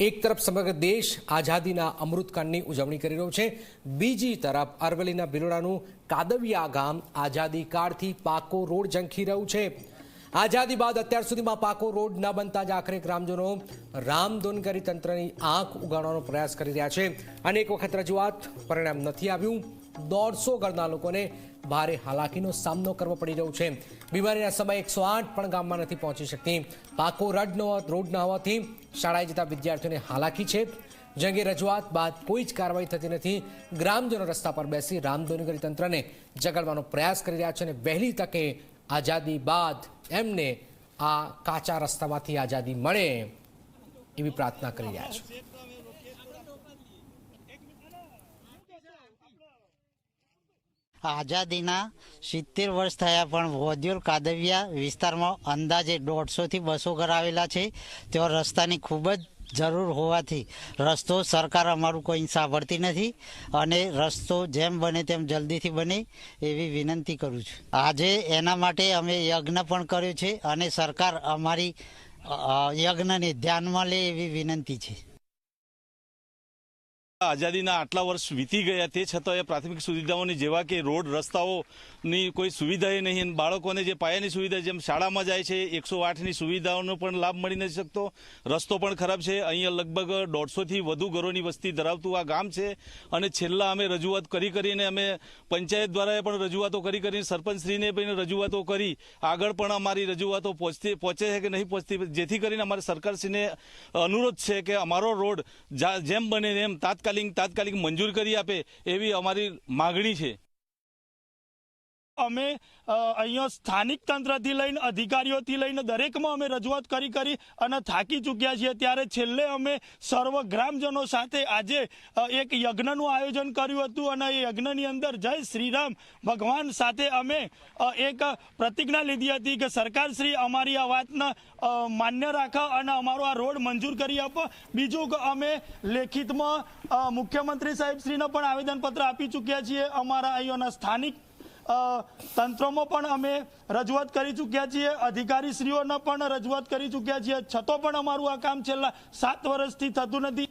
એક તરફ સમગ્ર દેશ આઝાદીના અમૃતકાળની ઉજવણી કરી રહ્યો છે. બીજી તરફ અરવલ્લીના બિલોડાનું કાદવિયા ગામ આઝાદી કાળથી પાકો રોડ ઝંખી રહ્યું છે. આઝાદી બાદ અત્યાર સુધીમાં પાકો રોડ ન બનતા જ આખરે ગ્રામજનો રામધૂન કરી તંત્રની આંખ ઉગાડવાનો પ્રયાસ કરી રહ્યા છે. અનેક વખત રજૂઆત પરિણામ નથી આવ્યું. દોઢસો ઘરના લોકોને ભારે હાલાકીનો સામનો કરવો પડી રહ્યો છે. બીમારીના સમયે એકસો આઠ પણ ગામમાં નથી પહોંચી શકતી. પાકો રડ ન રોડ ન હોવાથી શાળાએ જતા વિદ્યાર્થીઓને હાલાકી છે. જંગે રજૂઆત બાદ કોઈ જ કાર્યવાહી થતી નથી. ગ્રામજનો રસ્તા પર બેસી રામધોનગરી તંત્રને જગાડવાનો પ્રયાસ કરી રહ્યા છે અને વહેલી તકે આઝાદી બાદ એમને આ કાચા રસ્તામાંથી આઝાદી મળે એવી પ્રાર્થના કરી રહ્યા છે. આઝાદીના સિત્તેર વર્ષ થયા પણ વોદ્યુલ કાદવિયા વિસ્તારમાં અંદાજે દોઢસોથી બસો ઘર આવેલા છે. તેઓ રસ્તાની ખૂબ જ જરૂર હોવાથી રસ્તો સરકાર અમારું કોઈ સાંભળતી નથી અને રસ્તો જેમ બને તેમ જલ્દીથી બને એવી વિનંતી કરું છું. આજે એના માટે અમે યજ્ઞ પણ કર્યો છે અને સરકાર અમારી યજ્ઞને ધ્યાનમાં લે એવી વિનંતી છે. આઝાદીના આટલા વર્ષ વીતી ગયા તે છતાં એ પ્રાથમિક સુવિધાઓની જેવા કે રોડ રસ્તાઓની કોઈ સુવિધાએ નહીં અને બાળકોને જે પાયાની સુવિધા જેમ શાળામાં જાય છે, એકસો આઠની સુવિધાઓનો પણ લાભ મળી નથી શકતો. રસ્તો પણ ખરાબ છે. અહીંયા લગભગ દોઢસોથી વધુ ઘરોની વસ્તી ધરાવતું આ ગામ છે અને છેલ્લા અમે રજૂઆત કરી કરીને અમે પંચાયત દ્વારા પણ રજૂઆતો કરી કરીને સરપંચશ્રીને પણ રજૂઆતો કરી. આગળ પણ અમારી રજૂઆતો પહોંચતી, પહોંચે છે કે નહીં પહોંચતી, જેથી કરીને અમારે સરકારશ્રીને અનુરોધ છે કે અમારો રોડ જેમ બને એમ તાત્કાલિક તાત્કાલિક મંજૂર કરી આપે એવી અમારી માગણી છે. અમે અહીંયા સ્થાનિક તંત્રથી લઈને, અધિકારીઓથી લઈને દરેકમાં અમે રજૂઆત કરી કરી અને થાકી ચૂક્યા છીએ. ત્યારે છેલ્લે અમે સર્વ ગ્રામજનો સાથે આજે એક યજ્ઞનું આયોજન કર્યું હતું અને એ યજ્ઞની અંદર જય શ્રીરામ ભગવાન સાથે અમે એક પ્રતિજ્ઞા લીધી હતી કે સરકારશ્રી અમારી આ વાતને માન્ય રાખો અને અમારો આ રોડ મંજૂર કરી આપો. બીજું કે અમે લેખિતમાં મુખ્યમંત્રી મુખ્યમંત્રી સાહેબશ્રીને પણ આવેદનપત્ર આપી ચૂક્યા છીએ. અમારા અહીંયાના સ્થાનિક તંત્રોમાં પણ અમે રજૂઆત કરી ચૂક્યા છીએ, અધિકારીશ્રીઓને પણ રજૂઆત કરી ચૂક્યા છીએ. છતાં પણ અમારું આ કામ છેલ્લા સાત વર્ષથી થતું નથી.